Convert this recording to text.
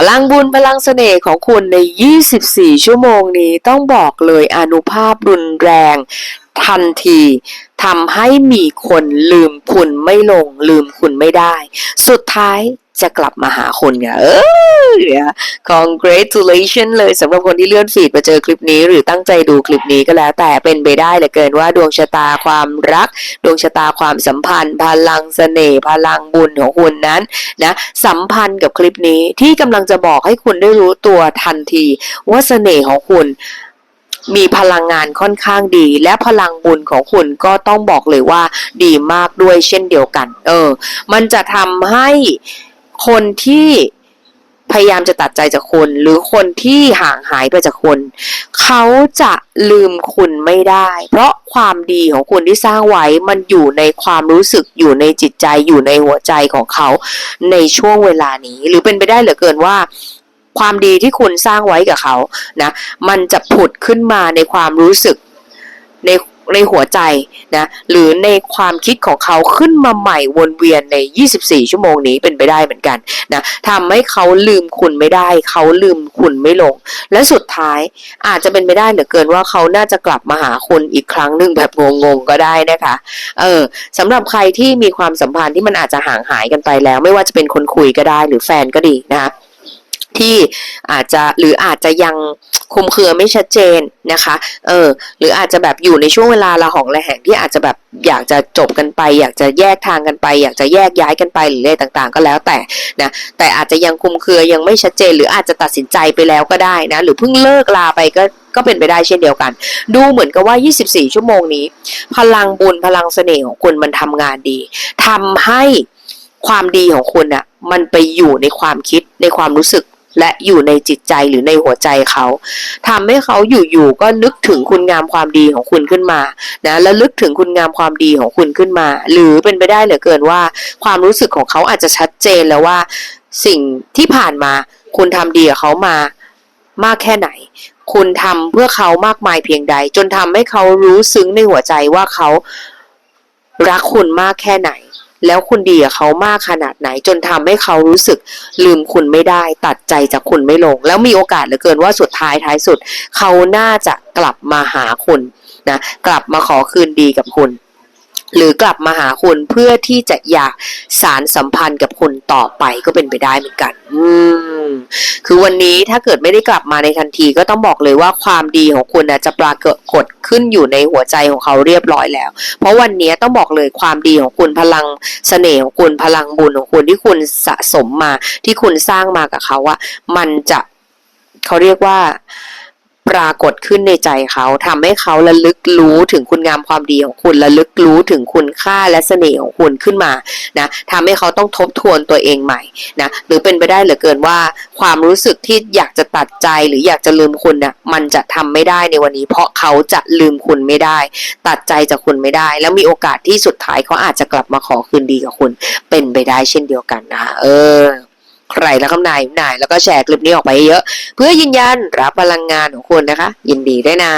พลังบุญพลังเสน่ห์ของคุณใน 24 ชั่วโมงนี้ต้องบอกเลยอนุภาพรุนแรง ทันทีทำให้มีคนลืมคุณไม่ลงลืมคุณไม่ได้ สุดท้าย จะกลับมาหาคุณไงเออเนี่ย congratulation เลยสำหรับคนที่เลื่อนฟีดมาเจอคลิปนี้ หรือตั้งใจดูคลิปนี้ก็แล้ว แต่เป็นไปได้เหลือเกินว่าดวงชะตาความรัก ดวงชะตาความสัมพันธ์ พลังเสน่ห์พลังบุญของคุณนั้นนะสัมพันธ์กับคลิปนี้ที่กำลังจะบอกให้คุณได้รู้ตัวทันที ว่าเสน่ห์ของคุณมีพลังงานค่อนข้างดี และพลังบุญของคุณก็ต้องบอกเลยว่าดีมากด้วยเช่นเดียวกัน เออ มันจะทำให้ คนที่พยายามจะตัดใจจากคน หรือคนที่ห่างหายไปจากคน เขาจะลืมคุณไม่ได้ เพราะความดีของคุณที่สร้างไว้มันอยู่ในความรู้สึกอยู่ในจิตใจอยู่ในหัวใจของเขาในช่วงเวลานี้ หรือเป็นไปได้เหลือเกินว่า ความดีที่คุณสร้างไว้กับเขานะ มันจะผุดขึ้นมาในความรู้สึกใน ในหัวใจนะหรือในความคิดของเขาขึ้นมาใหม่วนเวียนใน 24 ชั่วโมงนี้เป็นไปได้เหมือนกันนะทำให้เขาลืมคุณไม่ได้ เขาลืมคุณไม่ลง และสุดท้ายอาจจะเป็นไปได้เหลือเกินว่าเขาน่าจะกลับมาหาคุณอีกครั้งหนึ่งแบบงงๆก็ได้นะคะเออสำหรับใครที่มีความสัมพันธ์ที่มันอาจจะห่างหายกันไปแล้ว ไม่ว่าจะเป็นคนคุยก็ได้หรือแฟนก็ดีนะคะ ที่อาจจะหรืออาจจะยังคุมเครือไม่ชัดเจนนะคะ เออ หรืออาจจะแบบอยู่ในช่วงเวลาละหองระแหงที่อาจจะแบบอยากจะจบกันไป อยากจะแยกทางกันไป อยากจะแยกย้ายกันไปหรืออะไรต่างๆ ก็แล้วแต่นะแต่อาจจะยังคุมเครือยังไม่ชัดเจน หรืออาจจะตัดสินใจไปแล้วก็ได้นะหรือเพิ่งเลิกลาไปก็ก็เป็นไปได้เช่นเดียวกัน ดูเหมือนกับว่า 24 ชั่วโมงนี้ พลังบุญพลังเสน่ห์ของคุณมันทำงานดีทำให้ความดีของคุณอะมันไปอยู่ในความคิดในความรู้สึก และอยู่ในจิตใจหรือในหัวใจเขาทำให้เขาอยู่ๆก็นึกถึงคุณงามความดีของคุณขึ้นมานะแล้วลึกถึงคุณงามความดีของคุณขึ้นมา หรือเป็นไปได้เหลือเกินว่า ความรู้สึกของเขาอาจจะชัดเจนแล้วว่า สิ่งที่ผ่านมาคุณทำดีกับเขามามากแค่ไหน คุณทำเพื่อเขามากมายเพียงใด จนทำให้เขารู้ซึ้งในหัวใจว่าเขารักคุณมากแค่ไหน แล้วคุณดีกับเขามากขนาดไหนจนทำให้เขารู้สึกลืมคุณไม่ได้ ตัดใจจากคุณไม่ลง แล้วมีโอกาสเหลือเกินว่าสุดท้ายท้ายสุด เขาน่าจะกลับมาหาคุณนะกลับมาขอคืนดีกับคุณ หรือกลับมาหาคุณเพื่อที่จะอยากสารสัมพันธ์กับคุณต่อไปก็เป็นไปได้เหมือนกัน อืม คือวันนี้ถ้าเกิดไม่ได้กลับมาในทันทีก็ต้องบอกเลยว่าความดีของคุณนะจะปรากฏขึ้นอยู่ในหัวใจของเขาเรียบร้อยแล้ว เพราะวันนี้ต้องบอกเลยความดีของคุณพลังเสน่ห์ของคุณพลังบุญของคุณที่คุณสะสมมา ที่คุณสร้างมากับเขาอะมันจะเขาเรียกว่า ปรากฏขึ้นในใจเขาทำให้เขาระลึกรู้ถึงคุณงามความดีของคุณระลึกรู้ถึงคุณค่าและเสน่ห์ของคุณขึ้นมานะทำให้เขาต้องทบทวนตัวเองใหม่นะหรือเป็นไปได้เหลือเกินว่า ความรู้สึกที่อยากจะตัดใจหรืออยากจะลืมคุณน่ะมันจะทำไม่ได้ในวันนี้ เพราะเขาจะลืมคุณไม่ได้ ตัดใจจากคุณไม่ได้ แล้วมีโอกาสที่สุดท้ายเขาอาจจะกลับมาขอคืนดีกับคุณ เป็นไปได้เช่นเดียวกันนะเออ ใครแล้วคำนายนาย แล้วก็แชร์คลิปนี้ออกไปเยอะ เพื่อยืนยันรับพลังงานของคุณนะคะ ยินดีด้วยนะ